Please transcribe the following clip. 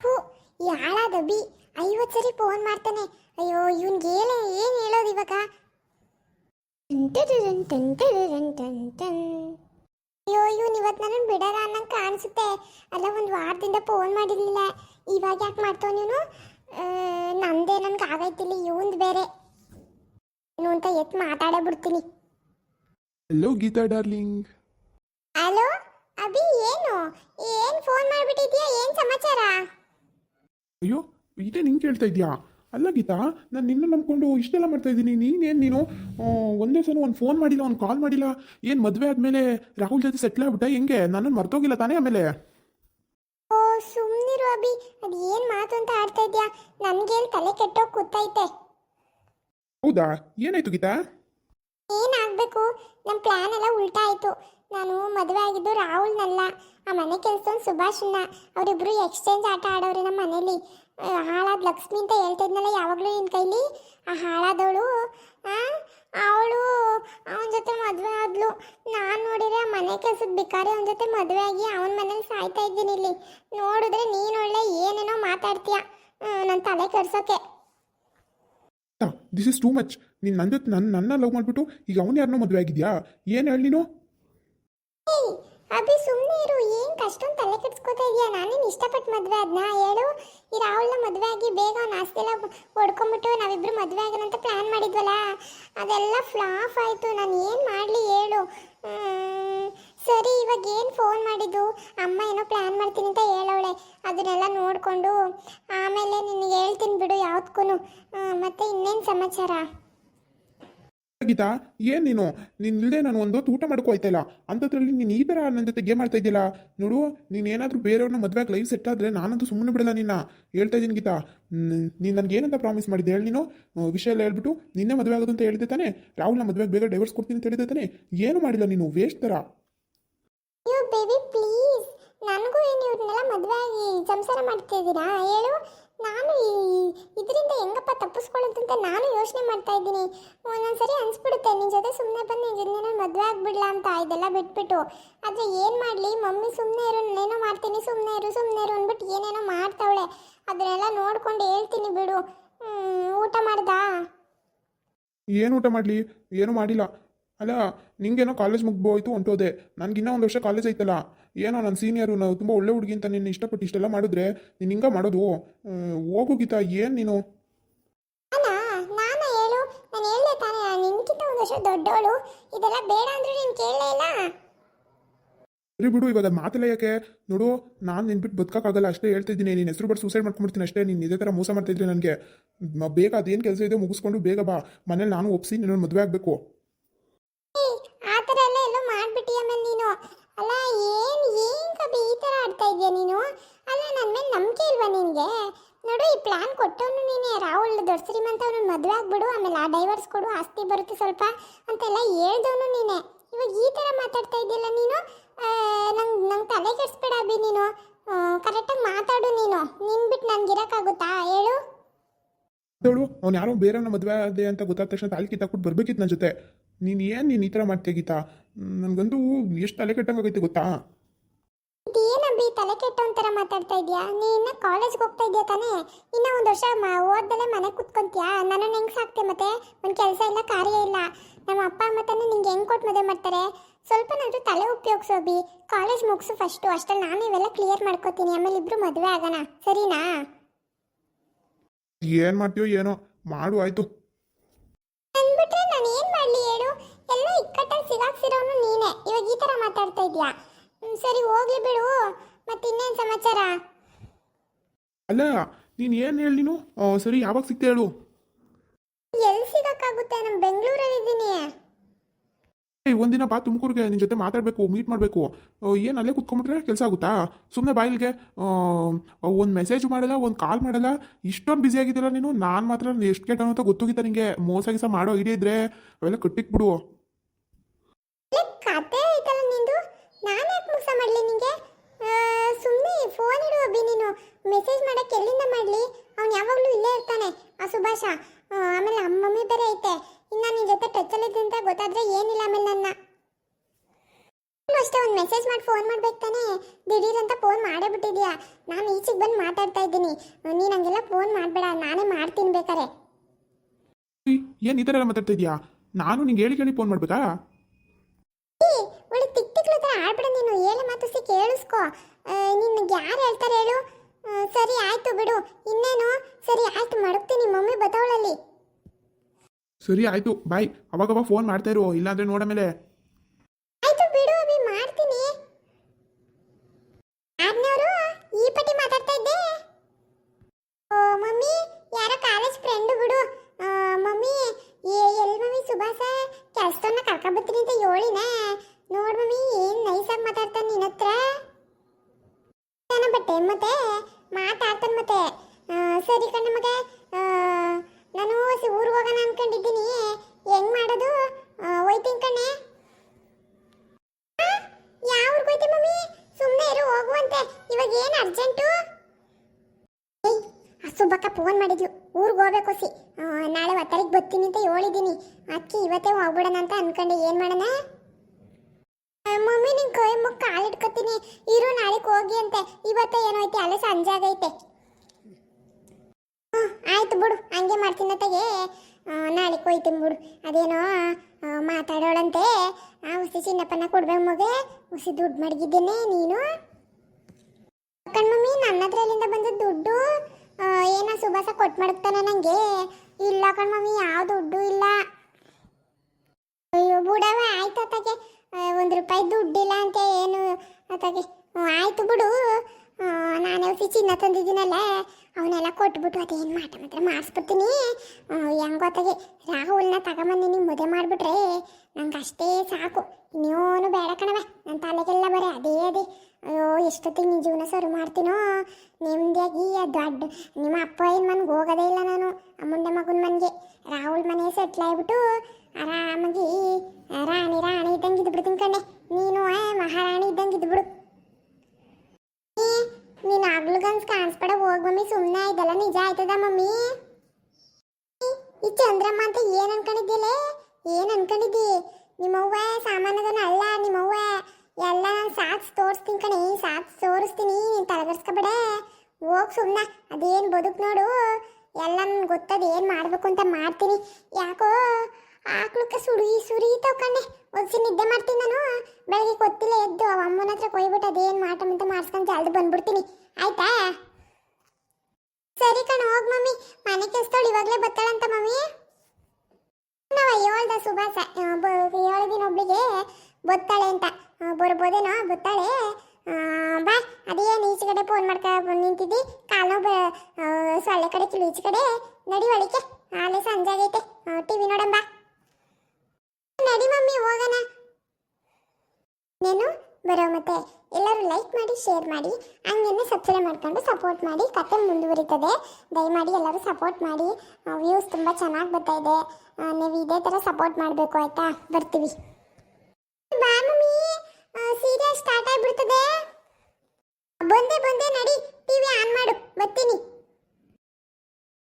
ಹೂ ಯಾಳಾದ B ಐವತ್ತು ಸರಿ phone ಮಾಡ್ತಾನೆ. ಅಯ್ಯೋ ಇವನ್ಗೆ ಏನು ಏನು ಹೇಳೋದು ಇವಾಗ? ಅಯ್ಯೋ, ಇವನು ಇವತ್ತು ನನ್ನ ಬಿಡಲ್ಲ ಅನ್ನಂಗೆ ಕಾಣಿಸುತ್ತೆ. ಅಲ್ಲ, ಒಂದು ವಾರದಿಂದ ಫೋನ್ ಮಾಡಿರಲಿಲ್ಲ. ಇವಾಗ ಯಾಕೆ ಮಾಡ್ತಾವ ನೀನು? ನಂದೇ ನನ್ಗೆ ಆಗೈತಿಲ್ಲ ಇವಂದು ಬೇರೆ. ಏನು ಅಂತ ಎತ್ ಮಾತಾಡೇ ಬಿಡ್ತೀನಿ. Hello Geeta darling hello? Abhi ಏನು? ಏನ್ ಫೋನ್ ಮಾಡ್ಬಿಟ್ಟಿದ್ಯಾ? ಏನ್ ಸಮಾಚಾರ? ಅಯ್ಯೋ ಇದೇ ನಿಂಗೆ ಕೇಳ್ತಾ ಇದೆಯಾ? ಅಲ್ಲ ಗೀತಾ ನಾನು ನಿನ್ನ ನಂಬ್ಕೊಂಡು ಇಷ್ಟೆಲ್ಲ ಮಾಡ್ತಾ ಇದ್ದೀನಿ. ನೀನೇನು ನೀನು ಒಂದೇ ಸಲ ಒಂದು ಫೋನ್ ಮಾಡಿಲ್ಲ ಒಂದು ಕಾಲ್ ಮಾಡಿಲ್ಲ? ಏನು ಮದುವೆ ಆದಮೇಲೆ ರಾಹುಲ್ ಜೊತೆ ಸೆಟ್ಲ್ ಆಗ್ಬಿಟ್ಟ ಹೆಂಗೆ? ನನ್ನನ್ನು ಮರ್ತೋಗಿಲ್ಲ ತಾನೇ ಆಮೇಲೆ? ಓ ಸುಮ್ಮನಿರು ಅಭಿ. ಅದು ಏನು ಮಾತು ಅಂತ ಆಡ್ತಾ ಇದ್ಯಾ? ನನಗೇನು ತಲೆ ಕೆಟ್ಟೋ ಕೂತೈತೆ. ಹೌದಾ? ಏನಾಯ್ತು ಗೀತಾ? ಏನಾಗಬೇಕು? ನಮ್ಮ ಪ್ಲಾನ್ ಎಲ್ಲ ಉಲ್ಟಾ ಆಯಿತು. ನಾನು ಮದುವೆ ಆಗಿದ್ದು ರಾಹುಲ್ನಲ್ಲ. ಆ ಮನೆ ಕೆಲಸದವ್ನು ಸುಭಾಷನ್ನ ಅವರಿಬ್ಬರು ಎಕ್ಸ್ಚೇಂಜ್ ಆಟ ಆಡೋರು ನಮ್ಮ ಮನೇಲಿ. ಹಾಳಾದ ಲಕ್ಷ್ಮಿ ಅಂತ ಹೇಳ್ತಿದ್ನಲ್ಲ ಯಾವಾಗಲೂ ನಿನ್ನ ಕೈಲಿ? ಆ ಹಾಳಾದವಳು ಅವಳು ಅವನ ಜೊತೆ ಮದುವೆ ಆದ್ಲು. ನಾನು ನೋಡಿದ್ರೆ ಆ ಮನೆ ಕೆಲಸದ ಬಿಕಾರಿ ಅವನ ಜೊತೆ ಮದುವೆ ಆಗಿ ಅವನ ಮನೇಲಿ ಸಾಯ್ತಾ ಇದ್ದೀನಿ ಇಲ್ಲಿ. ನೋಡಿದ್ರೆ ನೀನು ಒಳ್ಳೆ ಏನೇನೋ ಮಾತಾಡ್ತೀಯ. ನನ್ನ ತಲೆ ಕೆಡ್ಸೋಕೆ. ದಿಸ್ ಇಸ್ ಟೂ ಮಚ್ ನೀನು ನನ್ನ ನನ್ನ ನನ್ನ ಲವ್ ಮಾಡಿಬಿಟ್ಟು ಈಗ ಅವನು ಯಾರನ್ನೋ ಮದುವೆ ಆಗಿದ್ಯಾ? ಏನು ಹೇಳಿ ನೀನು? ಅಭಿ ಸುಮ್ಮನೆ ಇರು, ಏನ್ ಕಷ್ಟೊಂದು ತಲೆ ಕೆಡ್ಸ್ಕೊತಾ ಇದೀಯ? ನಾನೇನು ಇಷ್ಟಪಟ್ಟು ಮದುವೆ ಆದ್ನ? ಹೇಳು. ಈ ರಾಹುಲ್ನ ಮದ್ವೆ ಆಗಿ ಬೇಗ ಅವ್ನ ಆಸ್ತಿ ಎಲ್ಲ ಹೊಡ್ಕೊಂಬಿಟ್ಟು ನಾವಿಬ್ರು ಮದುವೆ ಆಗೋಣ ಅಂತ ಪ್ಲಾನ್ ಮಾಡಿದ್ವಲ್ಲ? ಅದೆಲ್ಲ ಫ್ಲಾಫ್ ಆಯಿತು. ನಾನು ಏನು ಮಾಡಲಿ ಹೇಳು. ಸರಿ, ಇವಾಗ ಏನು ಫೋನ್ ಮಾಡಿದ್ದು? ಅಮ್ಮ ಏನೋ ಪ್ಲಾನ್ ಮಾಡ್ತೀನಿ ಅಂತ ಹೇಳವಳೆ. ಅದನ್ನೆಲ್ಲ ನೋಡಿಕೊಂಡು ಆಮೇಲೆ ನಿನಗೆ ಹೇಳ್ತೀನಿ ಬಿಡು ಯಾವ್ದಕ್ಕೂ ಮತ್ತೆ ಇನ್ನೇನು ಸಮಾಚಾರ? ಗೀತಾ, ಏನ್ ನೀನು? ನೀನು ಇಲ್ಲದೆ ನಾನು ಒಂದು ಹೊತ್ತು ಊಟ ಮಾಡ್ಕೋ ಇಲ್ಲ. ಅಂಥದ್ರಲ್ಲಿ ನೀನು ಈ ಥರ ನನ್ನ ಜೊತೆ ಗೇಮ್ ಆಡ್ತಾ ಇದೆಯಲ್ಲ ನೋಡು ನೀನು ಏನಾದರೂ ಬೇರೆಯವ್ರನ್ನ ಮದುವೆಗೆ ಲೈಫ್ ಸೆಟ್ ಆದರೆ ನಾನಂತೂ ಸುಮ್ಮನೆ ಬಿಡಲ್ಲ ನಿನ್ನ. ಹೇಳ್ತಾ ಇದ್ದೀನಿ ಗೀತಾ. ನೀನು ನನಗೆ ಏನಂತ ಪ್ರಾಮಿಸ್ ಮಾಡಿದ್ದೆ ಹೇಳಿ ನೀನು? ವಿಷಯ ಎಲ್ಲ ಹೇಳ್ಬಿಟ್ಟು ನಿನ್ನೆ ಮದುವೆ ಆಗೋದು ಅಂತ ಹೇಳಿದೆ ತಾನೆ? ರಾಹುಲ್ನ ಮದುವೆಗೆ ಬೇಗ ಡೈವರ್ಸ್ ಕೊಡ್ತೀನಿ ಅಂತ ಹೇಳಿದೆ ತಾನೆ? ಏನು ಮಾಡಿಲ್ಲ ನೀನು? ವೇಸ್ಟ್ ಥರ. ನನಗೂ ನಾನು ಇದರಿಂದ ಹೆಂಗಪ್ಪ ತಪ್ಪಿಸ್ಕೊಳ್ಳೋದಂತ ನಾನು ಯೋಚನೆ ಮಾಡ್ತಾ ಇದ್ದೀನಿ. ಒಂದೊಂದ್ಸರಿ ಅನ್ಸ್ಬಿಡುತ್ತೆ. ನಿನ್ನ ಜೊತೆ ಸುಮ್ಮನೆ ಬಂದು ನಿನ್ನ ಮದುವೆ ಆಗ್ಬಿಡ್ಲಾ ಅಂತ ಇದೆಲ್ಲ ಬಿಟ್ಬಿಟ್ಟು. ಆದರೆ ಏನು ಮಾಡಲಿ? ಮಮ್ಮಿ ಸುಮ್ಮನೆ ಇರು, ನಾನೇನೋ ಮಾಡ್ತೀನಿ. ಸುಮ್ಮನೆ ಇರು ಸುಮ್ಮನೆ ಇರು ಅಂದ್ಬಿಟ್ಟು ಏನೇನೋ ಮಾಡ್ತಾವಳೆ. ಅದನ್ನೆಲ್ಲ ನೋಡ್ಕೊಂಡು ಹೇಳ್ತೀನಿ ಬಿಡು. ಊಟ ಮಾಡ್ದಾ? ಏನು ಊಟ ಮಾಡಲಿ? ಏನು ಮಾಡಿಲ್ಲ. ಅಲ್ಲ, ನಿಂಗೇನೋ ಕಾಲೇಜ್ ಮುಗ್ಬೋಯ್ತು ಹೊಂಟೋದೆ. ನನಗಿನ್ನೂ ಒಂದು ವರ್ಷ ಕಾಲೇಜ್ ಐತಲ್ಲ. ಏನೋ ನನ್ನ ಸೀನಿಯರು ನಾವು ತುಂಬ ಒಳ್ಳೆ ಹುಡುಗಿ ಅಂತ ನಿನ್ನ ಇಷ್ಟಪಟ್ಟು ಇಷ್ಟೆಲ್ಲ ಮಾಡಿದ್ರೆ ನೀನು ಹಿಂಗೆ ಮಾಡೋದು. ಹೋಗು ಗೀತಾ. ಏನು ನೀನು ನಾನಾ ನಾನಾ ಹೇಳು ನಾನು ಹೇಳ್ದೆ ತಾನೇ ದೊಡ್ಡವಳು ಇದೆಲ್ಲ ಬೇಡ ಅಂದ್ರೆ ನೀನು ಕೇಳಲೇ ಇಲ್ಲ. ಸರಿ ಬಿಡು ಇವಾಗ ಮಾತಿಲ್ಲ ಯಾಕೆ? ನೋಡು ನಾನು ನಿನ್ಬಿಟ್ಟು ಬದುಕೋಕ್ಕಾಗಲ್ಲ ಅಷ್ಟೇ ಹೇಳ್ತಾ ಇದ್ದೀನಿ. ನೀನು ಹೆಸರು ಬಿಟ್ಟು ಸೂಸೈಡ್ ಮಾಡ್ಕೊಂಡ್ಬಿಡ್ತೀನಿ ಅಷ್ಟೇ. ನೀನು ಇದೇ ಥರ ಮೋಸ ಮಾಡ್ತಿದ್ರೆ ನನಗೆ ಬೇಗ ಅದೇನು ಕೆಲಸ ಇದೆ ಮುಗಿಸ್ಕೊಂಡು ಬೇಗ ಬಾ. ಮನೇಲಿ ನಾನು ಒಪ್ಸಿ ನಿನ್ನ ಮದುವೆ ಆಗಬೇಕು. ಆ ಥರ ಎಲ್ಲ ಎಲ್ಲೋ ಮಾಡ್ಬಿಟ್ಟಿ ಆಮೇಲೆ ನೀನು? ಅಲ್ಲ ಏನು ಏನು ಕಬಿ ಈ ಥರ ಆಡ್ತಾ ಇದೆಯಾ ನೀನು? ಅಲ್ಲ ನನ್ನ ಮೇಲೆ ನಂಬಿಕೆ ಇಲ್ವಾ ನಿನಗೆ? ನೋಡು ಈ ಪ್ಲಾನ್ ಕೊಟ್ಟವನು ರಾಹುಲ್ ದೊಡ್ಡ ಶ್ರೀಮಂತ ಅವನು ಮದುವೆ ಆಗ್ಬಿಡು, ಆಮೇಲೆ ಆ ಡೈವರ್ಸ್ ಕೊಡು, ಆಸ್ತಿ ಬರುತ್ತೆ ಸ್ವಲ್ಪ ಅಂತೆಲ್ಲ ಹೇಳ್ದವನು ನೀನೆ. ಇವಾಗ ಈ ಥರ ಮಾತಾಡ್ತಾ ಇದೆಯಲ್ಲ ನೀನು? ನಂಗೆ ನಂಗೆ ತಲೆ ಕೆಡಿಸ್ಬೇಡ ಅಭಿ ನೀನು. ಕರೆಕ್ಟಾಗಿ ಮಾತಾಡು ನೀನು. ನಿನ್ ಬಿಟ್ಟು ನನ್ಗೆ ಇರೋಕ್ಕಾಗುತ್ತಾ? ಹೇಳು. ಹೇಳು, ಅವ್ನು ಯಾರೋ ಬೇರೆ ಮದುವೆ ಆದೆ ಅಂತ ಗೊತ್ತಾದ ತಕ್ಷಣ ತಾಲಿ ಕಿತ್ತಾಕ್ಬಿಟ್ಟು ಬರ್ಬೇಕಿತ್ತು ನನ್ನ ಜೊತೆ. ನೀನು ಏನು ನೀನು ಈ ಥರ ಮಾಡ್ತೀಯ ಗೀತಾ? ನನಗಂತೂ ಎಷ್ಟು ತಲೆ ಕೆಟ್ಟಂಗಾಗೈತೆ ಗೊತ್ತಾ? ಇದೇನಬ್ಬಿ ತಲೆ ಕೆಟ್ಟವಂತರ ಮಾತಾಡ್ತಾ ಇದೆಯಾ? ನೀ ಇನ್ನ ಕಾಲೇಜ್ಗೆ ಹೋಗ್ತಾ ಇದೆಯಾ ತಾನೇ? ಇನ್ನ ಒಂದು ವರ್ಷ ಮ- ಓದ್ದಲೆ ಮನೆ ಕುತ್ಕೊಂತೀಯಾ? ನಾನು ಹೆಂಗ್ ಸಾಕ್ತೆ ಮತ್ತೆ? ಒಂದು ಕೆಲಸ ಇಲ್ಲ ಕಾರ್ಯ ಇಲ್ಲ. ನಮ್ಮ ಅಪ್ಪ ಅಮ್ಮ ತಾನೇ ನಿಂಗೆ ಹೆಂಗ್ ಕೊಟ್ಟು ಮದುವೆ ಮಾಡ್ತಾರೆ? ಸ್ವಲ್ಪ ನಾದ್ರು ತಲೆ ಉಪಯೋಗಿಸೋಬಿ ಕಾಲೇಜ್ ಮುಗಿಸು ಫಸ್ಟು ಅಷ್ಟಲ್ಲಿ ನಾನು ಇವೆಲ್ಲ ಕ್ಲಿಯರ್ ಮಾಡ್ಕೋತೀನಿ. ಆಮೇಲೆ ಇಬ್ರು ಮದುವೆ ಆಗೋಣ. ಸರಿನಾ? ಏನು ಮಾಡ್ತೀಯೋ ಏನೋ ಮಾಡು ಆಯಿತು. ಅಂದ್ಬಿಟ್ರೆ ನಾನು ಏನು ಮಾಡಲಿ ಹೇಳು? ಎಲ್ಲ ಇಕ್ಕಟ್ಟಲ್ಲಿ ಸಿಗಾಕ್ಸಿರೋನು ನೀನೇ. ಇವಾಗ ಈ ಥರ ಮಾತಾಡ್ತಾ ಇದೀಯಾ? ಸರಿ ಹೋಗ್ಲಿ ಬಿಡು. ಮತ್ತೆ ಇನ್ನೇನು ಸಮಾಚಾರ? ಅಲ್ಲ ನೀನು ಏನು ಹೇಳಿ ನೀನು? ಆ, ಸರಿ ಯಾವಾಗ ಸಿಗ್ತಾ ಹೇಳು. ಎಲ್ಲಿ ಸಿಗಕ್ಕಾಗುತ್ತೆ? ನಾನು ಬೆಂಗಳೂರಲ್ಲಿ ಇದ್ದೀನಿ. ಏಯ್ ಒಂದಿನ ಬಾ ತುಮಕೂರಿಗೆ ನಿನ್ನ ಜೊತೆ ಮಾತಾಡಬೇಕು ಮೀಟ್ ಮಾಡಬೇಕು. ಏನು ಅಲ್ಲೇ ಕುತ್ಕೊಂಡ್ಬಿಟ್ರೆ ಕೆಲಸ ಆಗುತ್ತಾ? ಸುಮ್ಮನೆ ಬಾಯಿಲ್ಗೆ ಒಂದು ಮೆಸೇಜ್ ಮಾಡಲ್ಲ ಒಂದು ಕಾಲ್ ಮಾಡಲ್ಲ. ಇಷ್ಟೊಂದು ಬ್ಯುಸಿ ಆಗಿದ್ದೀರ ನೀನು? ನಾನು ಮಾತ್ರ ಎಷ್ಟು ಕೆಟ್ಟ ಅಂತ ಗೊತ್ತೋಗಿತ್ತ ನಿಂಗೆ. ಮೋಸ ಗೀಸ ಮಾಡೋ ಐಡಿಯಾ ಇದ್ರೆ ಅವೆಲ್ಲ ಕಟ್ಟಿಕ್ಬಿಡು ಲೇ, ಕತೆ ಐತಲ್ಲ ನಿಂದು ನಾನು ಯಾಕೆ ಮೋಸ ಮಾಡಲಿ ನಿಂಗೆ? ಸುಮ್ಮನೆ ಫೋನ್ ಇಡು ಅಭಿ ನೀನು. ಮೆಸೇಜ್ ಮಾಡಕ್ಕೆ ಎಲ್ಲಿಂದ ಮಾಡಲಿ? ಅವ್ನು ಯಾವಾಗಲೂ ಇಲ್ಲೇ ಇರ್ತಾನೆ, ಆ ಸುಭಾಷ. ಆಮೇಲೆ ಅಮ್ಮಮ್ಮಿ ಬೇರೆ ಐತೆ. ಇನ್ನು ನಿನ್ನ ಜೊತೆ ಟಚ್ಚಲ್ಲಿದ್ದೆ ಅಂತ ಗೊತ್ತಾದ್ರೆ ಏನಿಲ್ಲ ಆಮೇಲೆ ನನ್ನ. ಅಷ್ಟೇ ಒಂದು ಮೆಸೇಜ್ ಮಾಡಿ ಫೋನ್ ಮಾಡ್ಬೇಕು ತಾನೇ? ದಿಢೀರ್ ಅಂತ ಫೋನ್ ಮಾಡೇ ಬಿಟ್ಟಿದ್ಯಾ? ನಾನು ಈಚೆಗೆ ಬಂದು ಮಾತಾಡ್ತಾ ಇದ್ದೀನಿ. ನೀನು ಹಂಗೆಲ್ಲ ಫೋನ್ ಮಾಡಬೇಡ, ನಾನೇ ಮಾಡ್ತೀನಿ ಬೇಕಾರೆ ಏನು ಈ ಮಾತಾಡ್ತಾ ಇದೆಯಾ? ನಾನು ನಿಂಗೆ ಹೇಳಿ ಕೇಳಿ ಫೋನ್ ಮಾಡ್ಬೇಕಾ ಏ, ಒಳ್ಳೆ ತಿಕ್ ತಿಕ್ಲು ಥರ ಆಡ್ಬಿಡ ನೀನು ಹೇಳ ಮಾತು ಸಿ ಕೇಳಿಸ್ಕೊ. ನಿನ್ಗೆ ಯಾರು ಹೇಳ್ತಾರೆ ಹೇಳು? ಸರಿ, ಆಯ್ತು ಬಿಡು. ಇನ್ನೇನು? ಸರಿ, ಆಯ್ತು, ಮಡಗ್ತೀನಿ ಮಮ್ಮಿ ಬತ್ತವಳಲ್ಲಿ ಸರಿ, ಆಯಿತು, ಬಾಯ್. ಅವಾಗವಾಗ ಫೋನ್ ಮಾಡ್ತಾ ಇರು, ಇಲ್ಲಾಂದ್ರೆ ನೋಡ ಮೇಲೆ. ಬಟ್ಟೆ ಮತ್ತೆ ಮಾತಾಡ್ತಾನೆ ಮತ್ತೆ. ಸರಿ ಕಣ್ಣ ಮಗ. ನಾನು ಊರಿಗೆ ಹೋಗೋಣ ಅನ್ಕೊಂಡಿದ್ದೀನಿ. ಹೆಂಗ್ ಮಾಡೋದು? ಹೋಯ್ತೀನಿ ಕಣ್ಣೆ ಯಾವ ಊರಿಗೆ ಹೋಯ್ತೆ ಮಮ್ಮಿ? ಸುಮ್ಮನೆ ಇರು, ಹೋಗುವಂತೆ. ಇವಾಗ ಏನು ಅರ್ಜೆಂಟು? ಸುಬ್ಬಕ್ಕ ಫೋನ್ ಮಾಡಿದ್ಲು. ಊರಿಗೆ ಹೋಗ್ಬೇಕು ಸಿ ನಾಳೆ ಒತ್ತರಿಗೆ ಬರ್ತೀನಿ ಅಂತ ಹೇಳಿದ್ದೀನಿ. ಅದಕ್ಕೆ ಇವತ್ತೇ ಹೋಗ್ಬಿಡೋಣ ಅಂತ ಅನ್ಕೊಂಡೆ. ಏನು ಮಾಡೋಣ? ಕೈ ಮುಖ ಕಾಲಿಟ್ಕೊತೀನಿ. ಇರು, ನಾಳೆಗೆ ಹೋಗಿ ಅಂತೆ. ಇವತ್ತೇ ಏನೋಯ್ತೆ ಅಲ್ಲ ಸಂಜೆ ಆಗೈತೆ. ಆಯ್ತು ಬಿಡು, ಹಂಗೆ ಮಾಡ್ತೀನಿ ತೆಗೆ ನಾಳೆ ಹೋಯ್ತೀನಿ ಬಿಡು. ಅದೇನೋ ಮಾತಾಡೋಳಂತೆ. ಆ ಹುಸಿ ಚಿನ್ನಪ್ಪನ ಕೊಡ್ಬೇಕು ಮಗ. ಹುಸಿ ದುಡ್ಡು ಮಡಗಿದ್ದೇನೆ ನೀನು. ಕಣ್ಮಮ್ಮಿ ನನ್ನ ಹತ್ರಲಿಂದ ಬಂದ ದುಡ್ಡು ಏನೋ ಸುಭಾಸ ಕೊಟ್ಟು ಮಡಗ್ತಾನೆ ನನಗೆ ಇಲ್ಲ ಕಣ್ಮಮ್ಮಿ ಯಾವ ದುಡ್ಡು ಇಲ್ಲ. ಅಯ್ಯೋ, ಬುಡವ, ಆಯ್ತು ಅತ್ತಾಗೆ. ಒಂದು ರೂಪಾಯಿ ದುಡ್ಡಿಲ್ಲ ಅಂತ ಏನು? ಹ್ಮ್, ಆಯ್ತು ಬಿಡು. ನಾನು ಹೊಸಿ ಚಿನ್ನ ತಂದಿದ್ದೀನಲ್ಲ ಅವನ್ನೆಲ್ಲ ಕೊಟ್ಬಿಟ್ಟು ಅದೇನು ಮಾಟ ಮಾತ್ರ ಮಾಡಿಸ್ಬಿಡ್ತೀನಿ. ಹೆಂಗ್ ಅತ್ತಾಗೆ ರಾಹುಲ್ನ ತಗೊಂಬಂದಿನಿ ಮದುವೆ ಮಾಡಿಬಿಟ್ರೆ ನಂಗೆ ಅಷ್ಟೇ ಸಾಕು. ಇನ್ನೇನು ಬೇಡ ಕಣವ ನನ್ನ ತಲೆಗೆಲ್ಲ ಬರೀ ಅದೇ ಅದೇ. ಅಯ್ಯೋ ಎಷ್ಟೊತ್ತಿಗೆ ನಿನ್ನ ಜೀವನ ಸರಿ ಮಾಡ್ತೀನೋ? ನೆಮ್ಮದಿಯಾಗಿ ದೊಡ್ಡ ನಿಮ್ಮ ಅಪ್ಪ ಏನು ಮನೆಗೆ ಹೋಗೋದೇ ಇಲ್ಲ ನಾನು ಆ ಮಗನ ಮನೆಗೆ. ರಾಹುಲ್ ಮನೆ ಸೆಟ್ಲ್ ಆಗ್ಬಿಟ್ಟು ಆರಾಮಾಗಿ ರಾಣಿ ರಾಣಿ ಇದ್ದಂಗೆ ಬಿಡು ಕಣೆ ನೀನು ಮಹಾರಾಣಿ ಇದ್ದಂಗೆ ಬಿಡು. ನೀನು ಆಗ್ಲುಗನ್ಸ್ ಕಾಣಿಸ್ಬೇಡ ಹೋಗ್ ಮಮ್ಮಿ ಸುಮ್ಮನೆ ಇದೆಲ್ಲ ನಿಜ ಆಯ್ತದ ಮಮ್ಮಿ? ಈ ಚಂದ್ರಮ್ಮ ಅಂತ ಏನ್ ಅನ್ಕೊಂಡಿದ್ದಿಲ್ಲ ಏನ್ ಅನ್ಕೊಂಡಿದ್ದಿ? ನಿಮ್ಮವ್ವ ಸಾಮಾನ್ಯದನ ಅಲ್ಲ, ನಿಮ್ಮವ್ವ ಎಲ್ಲ ನಾನು ಸಾಕ್ಸ್ ತೋರಿಸ್ತೀನಿ ಕಣೆ, ಸಾಕ್ಸ್ ತೋರಿಸ್ತೀನಿ ನೀನು ತಲೆಗರ್ಸ್ಕೊಬೇಡ. ಹೋಗ್ ಸುಮ್ಮನೆ ಅದೇನು ಬದುಕು ನೋಡು. ಎಲ್ಲ ನನ್ಗೆ ಗೊತ್ತದ ಮಾಡಬೇಕು ಅಂತ ಮಾಡ್ತೀನಿ. ಯಾಕೋ ಆಕ್ಳಕ್ಕೆ ಸುರಿ ಸುರಿತಾವ್ ಕಣ್ಣೆ ಒದ್ಸಿ ನಿದ್ದೆ ಮಾಡ್ತೀನಿ ನಾನು. ಬೆಳಗ್ಗೆ ಗೊತ್ತಿಲ್ಲ ಎದ್ದು ಅವ ಅಮ್ಮನ ಹತ್ರ ಕೊಯ್ಬಿಟ್ಟು ಅದೇನು ಮಾಟಮಂತ ಮಾಡಿಸ್ಕೊಂಡು ಜಲ್ದಿ ಬಂದ್ಬಿಡ್ತೀನಿ. ಆಯ್ತಾ? ಸರಿ ಕಣ, ಹೋಗ್ ಮಮ್ಮಿ. ಮನೆ ಇವಾಗ್ಲೇ ಇವಾಗಲೇ ಬರ್ತಾಳಂತ ಮಮ್ಮಿ. ನಾವ ಹೇಳ್ದ ಏಳು ದಿನ ಒಬ್ಳಿಗೆ ಬತ್ತಾಳೆ ಅಂತ. ಬರ್ಬೋದೇನೋ ಬತ್ತಾಳೆ ಬಾ, ಅದೇನು ಈಚೆ ಕಡೆ ಫೋನ್ ಮಾಡ್ಕಾ ಬಂದ್ ನಿಂತಿದ್ದಿ? ಕಾಲು ಬ- ಸೊಳ್ಳೆ ಕಡೆ, ಕಿಲು ಕಡೆ. ನಡಿ ಒಳಿಕೆ ಆಲೆ ಸಂಜೆ ಆಗೈತೆ. ಟಿವಿ ನೋಡಂಬ ನಡಿ ಮಮ್ಮಿ, ಹೋಗೋಣ. ನೀನು ಬರೋ ಮತ್ತೆ ಎಲ್ಲರೂ ಲೈಕ್ ಮಾಡಿ ಶೇರ್ ಮಾಡಿ, ಹಂಗೇನೆ ಸಬ್ಸ್ಕ್ರೈಬ್ ಮಾಡ್ಕೊಂಡು ಸಪೋರ್ಟ್ ಮಾಡಿ, ಕತೆ ಮುಂದುವರಿತದೆ. ದಯಮಾಡಿ ಎಲ್ಲರೂ ಸಪೋರ್ಟ್ ಮಾಡಿ. ವ್ಯೂಸ್ ತುಂಬ ಚೆನ್ನಾಗಿ ಬರ್ತಾ ಇದೆ. ನೀವು ಇದೇ ಥರ ಸಪೋರ್ಟ್ ಮಾಡಬೇಕು ಆಯಿತಾ? ಬರ್ತೀವಿ. ಬಾ ಮಮ್ಮಿ. ಸೀರಿಯಲ್ ಸ್ಟಾರ್ಟ್ ಆಗಿಬಿಡ್ತದೆ. ಬಂದೆ ಬಂದೆ, ನಡಿ. ಟಿವಿ ಆನ್ ಮಾಡು. ಬರ್ತೀನಿ.